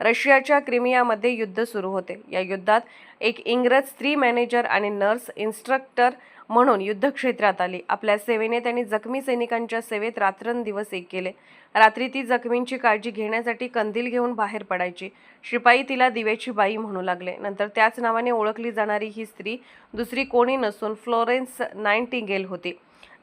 रशियाच्या क्रिमियामध्ये युद्ध सुरू होते. या युद्धात एक इंग्रज स्त्री मॅनेजर आणि नर्स इन्स्ट्रक्टर म्हणून युद्धक्षेत्रात आली. आपल्या सेवेने त्यांनी जखमी सैनिकांच्या सेवेत रात्रंदिवस एक केले. रात्री ती जखमींची काळजी घेण्यासाठी कंदील घेऊन बाहेर पडायची. शिपाई तिला दिव्याची बाई म्हणू लागले. नंतर त्याच नावाने ओळखली जाणारी ही स्त्री दुसरी कोणी नसून फ्लोरेन्स नाईन्टिंगेल होती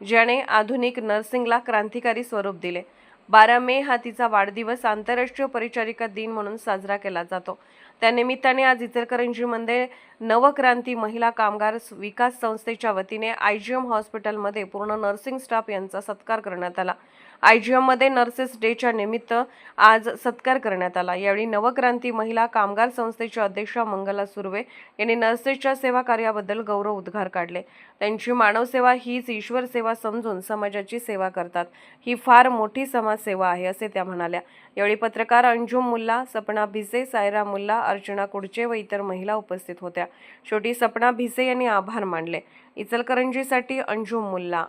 ज्याने आधुनिक नर्सिंगला क्रांतिकारी स्वरूप दिले. बारा मे हा तिचा वाढदिवस आंतरराष्ट्रीय परिचारिका दिन म्हणून साजरा केला जातो. त्यानिमित्ताने आज इचलकरंजीमध्ये नवक्रांती महिला कामगार विकास संस्थेच्या वतीने आय जी एम हॉस्पिटलमध्ये पूर्ण नर्सिंग स्टाफ यांचा सत्कार करण्यात आला. आय जी एममध्ये नर्सेस डेच्या निमित्त आज सत्कार करण्यात आला. यावेळी नवक्रांती महिला कामगार संस्थेच्या अध्यक्षा मंगला सुर्वे यांनी नर्सेसच्या सेवा कार्याबद्दल गौरव उद्गार काढले. त्यांची मानवसेवा हीच ईश्वर सेवा समजून समाजाची सेवा करतात. ही फार मोठी सेवा आहे असे त्या म्हणाल्या. यावेळी पत्रकार अंजुम मुल्ला सपना भिसे सायरा मुल्ला अर्चना कुडचे व इतर महिला उपस्थित होत्या. शेवटी सपना भिसे यांनी आभार मानले. इचलकरंजीसाठी अंजुम मुल्ला.